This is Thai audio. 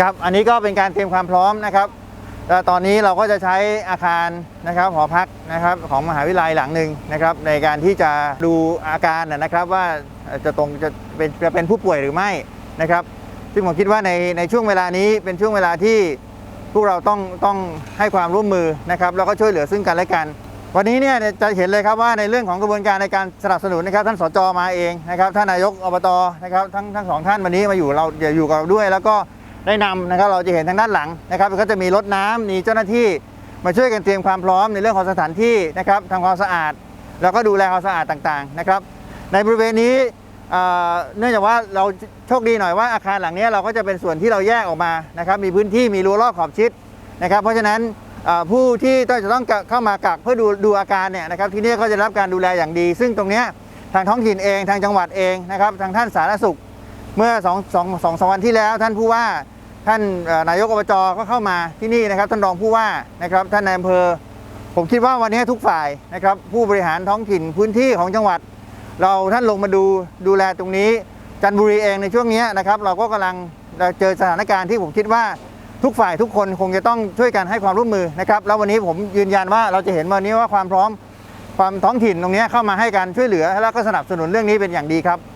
ครับอันนี้ก็เป็นการเตรียมความพร้อมนะครับแล้วตอนนี้เราก็จะใช้อาคารนะครับหอพักนะครับของมหาวิทยาลัยหลังหนึ่งนะครับ ในการที่จะดูอาการนะครับว่าจะตรงจะเป็นจะเป็นผู้ป่วยหรือไม่นะครับ ซึ่งผมคิดว่าในในช่วงเวลานี้เป็นช่วงเวลาที่พวกเราต้องต้องให้ความร่วมมือนะครับแล้วก็ช่วยเหลือซึ่งกันและกัน วันนี้เนี่ยจะเห็นเลยครับว่าในเรื่องของกระบวนการในการสนับสนุนนะครับ ท่านสจมาเองนะครับท่านนายกอบตนะครับทั้งทั้งสองท่านวันนี้มาอยู่เราอยู่กับเราด้วย แล้วก็ ได้นำนะครับเราจะเห็นทางด้านหลังนะครับก็จะมีรถน้ำมีเจ้าหน้าที่มาช่วยกันเตรียมความพร้อมในเรื่องของสถานที่นะครับทำความสะอาด แล้วก็ดูแลความสะอาดต่างๆนะครับ ในบริเวณนี้เนื่องจากว่าเราโชคดีหน่อยว่าอาคารหลังนี้เราก็จะเป็นส่วนที่เราแยกออกมานะครับมีพื้นที่มีรั้วรอบขอบชิดนะครับ เพราะฉะนั้นผู้ที่ต้องจะต้องเข้ามากักเพื่อดูดูอาการเนี่ยนะครับที่นี่ก็จะรับการดูแลอย่างดี ซึ่งตรงเนี้ยทางท้องถิ่นเองทางจังหวัดเองนะครับทางท่านสาธารณสุข เมื่อสองสองสองสองวันที่แล้วท่านผู้ว่า ท่านนายกอบจก็เข้ามาที่นี่นะครับ ท่านรองผู้ว่านะครับ ท่านนายอำเภอ ผมคิดว่าวันนี้ทุกฝ่ายนะครับ ผู้บริหารท้องถิ่นพื้นที่ของจังหวัด เราท่านลงมาดูดูแลตรงนี้ จันทบุรีเองในช่วงนี้นะครับ เราก็กำลังเจอสถานการณ์ที่ผมคิดว่าทุกฝ่ายทุกคนคงจะต้องช่วยกันให้ความร่วมมือนะครับ แล้ววันนี้ผมยืนยันว่าเราจะเห็นวันนี้ว่าความพร้อมความท้องถิ่นตรงนี้เข้ามาให้การช่วยเหลือ แล้วก็สนับสนุนเรื่องนี้เป็นอย่างดีครับ